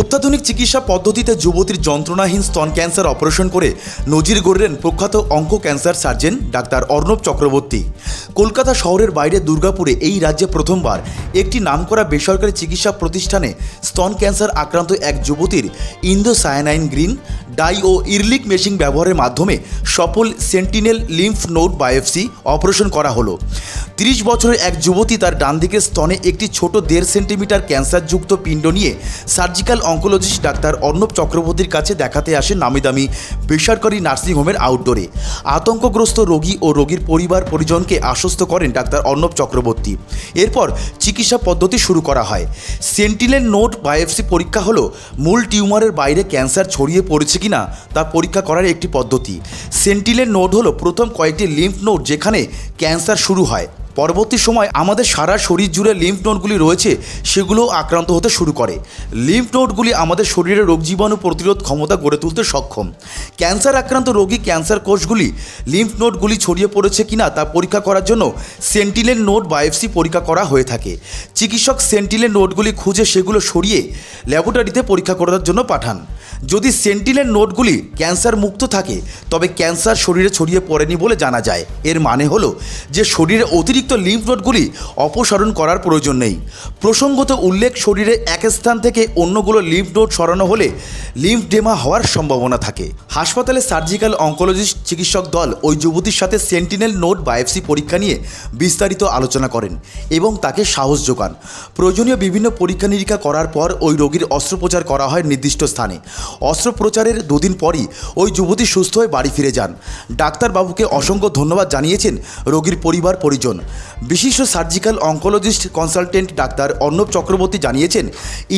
অত্যাধুনিক চিকিৎসা পদ্ধতিতে যুবতীর যন্ত্রণাহীন স্তন ক্যান্সার অপারেশন করে নজির গড়লেন প্রখ্যাত onco cancer surgeon doctor Arnab Chakraborty. Kolkata শহরের বাইরে দুর্গাপুরে এই রাজ্যে প্রথমবার একটি নামকরা বেসরকারি চিকিৎসা প্রতিষ্ঠানে স্তন ক্যান্সার আক্রান্ত এক যুবতীর ইন্দো সায়ানাইন গ্রিন ডাই ও ইরলিক মেশিন ব্যবহারের মাধ্যমে সফল sentinel lymph node biopsy operation করা হলো। তিরিশ বছরের এক যুবতী তার ডান দিকের স্তনে একটি ছোট দেড় সেন্টিমিটার ক্যান্সারযুক্ত পিণ্ড নিয়ে সার্জিক্যাল অঙ্কোলজিস্ট ডাক্তার অর্ণব চক্রবর্তীর কাছে দেখাতে আসে নামিদামি বেসরকারি নার্সিংহোমের আউটডোরে। আতঙ্কগ্রস্ত রোগী ও রোগীর পরিবার পরিজনকে আশ্বস্ত করেন ডাক্তার অর্ণব চক্রবর্তী। এরপর চিকিৎসা পদ্ধতি শুরু করা হয়। সেন্টিনেল নোড বায়োপসি পরীক্ষা হলো মূল টিউমারের বাইরে ক্যান্সার ছড়িয়ে পড়েছে কিনা তা পরীক্ষা করার একটি পদ্ধতি। সেন্টিনেল নোড হলো প্রথম কয়েকটি লিম্ফ নোড যেখানে ক্যান্সার শুরু হয়। পরবর্তী সময় আমাদের সারা শরীর জুড়ে লিম্ফ নোডগুলি রয়েছে সেগুলো আক্রান্ত হতে শুরু করে। লিম্ফ নোডগুলি আমাদের শরীরে রোগ জীবাণু প্রতিরোধ ক্ষমতা গড়ে তুলতে সক্ষম। ক্যান্সার আক্রান্ত রোগী ক্যান্সার কোষগুলি লিম্ফ নোডগুলি ছড়িয়ে পড়েছে কিনা তা পরীক্ষা করার জন্য সেন্টিনেল নোড বায়োপসি পরীক্ষা করা হয়ে থাকে। চিকিৎসক সেন্টিনেল নোডগুলি খুঁজে সেগুলো সরিয়ে ল্যাবরেটরিতে পরীক্ষা করার জন্য পাঠান। যদি সেন্টিনেল নোটগুলি ক্যান্সার মুক্ত থাকে, তবে ক্যান্সার শরীরে ছড়িয়ে পড়েনি বলে জানা যায়। এর মানে হলো যে শরীরে অতিরিক্ত লিম্ফ নোডগুলি অপসারণ করার প্রয়োজন নেই। প্রসঙ্গত উল্লেখ শরীরে এক স্থান থেকে অন্যগুলো লিম্ফ নোড সরানো হলে লিম্ফডেমা হওয়ার সম্ভাবনা থাকে। হাসপাতালে সার্জিক্যাল অঙ্কোলজিস্ট চিকিৎসক দল ওই যুবতীর সাথে সেন্টিনেল নোট বায়োপসি পরীক্ষা নিয়ে বিস্তারিত আলোচনা করেন এবং তাকে সাহস যোগান। প্রয়োজনীয় বিভিন্ন পরীক্ষা নিরীক্ষা করার পর ওই রোগীর অস্ত্রোপচার করা হয় নির্দিষ্ট স্থানে। অস্ত্রোপচারের দুদিন পরই ওই যুবতী সুস্থ হয়ে বাড়ি ফিরে যান। ডাক্তারবাবুকে অসংখ্য ধন্যবাদ জানিয়েছেন রোগীর পরিবার পরিজন। বিশিষ্ট surgical oncologist consultant doctor Arnab Chakraborty জানিয়েছেন,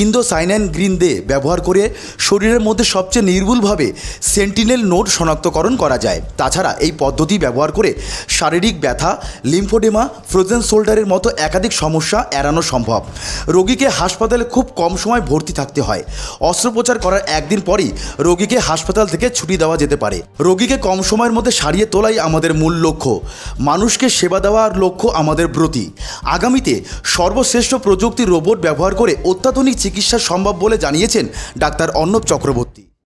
ইন্দো সাইনান গ্রিন দে ব্যবহার করে শরীরের মধ্যে সবচেয়ে নির্ভুলভাবে সেন্টিনেল নোট শনাক্তকরণ করা যায়। তাছাড়া এই পদ্ধতি ব্যবহার করে শারীরিক ব্যথা, লিম্ফোডেমা, ফ্রোজেন শোল্ডারের মতো একাধিক সমস্যা এড়ানো সম্ভব। রোগীকে হাসপাতালে খুব কম সময় ভর্তি থাকতে হয়। অস্ত্রোপচার করার একদিন পরই রোগীকে হাসপাতাল থেকে ছুটি দেওয়া যেতে পারে। রোগীকে কম সময়ের মধ্যে সারিয়ে তোলাই আমাদের মূল লক্ষ্য। মানুষকে সেবা দেওয়ার লক্ষ্য আমাদের ব্রতি। আগামীতে সর্বশ্রেষ্ঠ প্রযুক্তি রোবট ব্যবহার করে অত্যাধুনিক চিকিৎসা সম্ভব বলে জানিয়েছেন ডাক্তার অর্ণব চক্রবর্তী।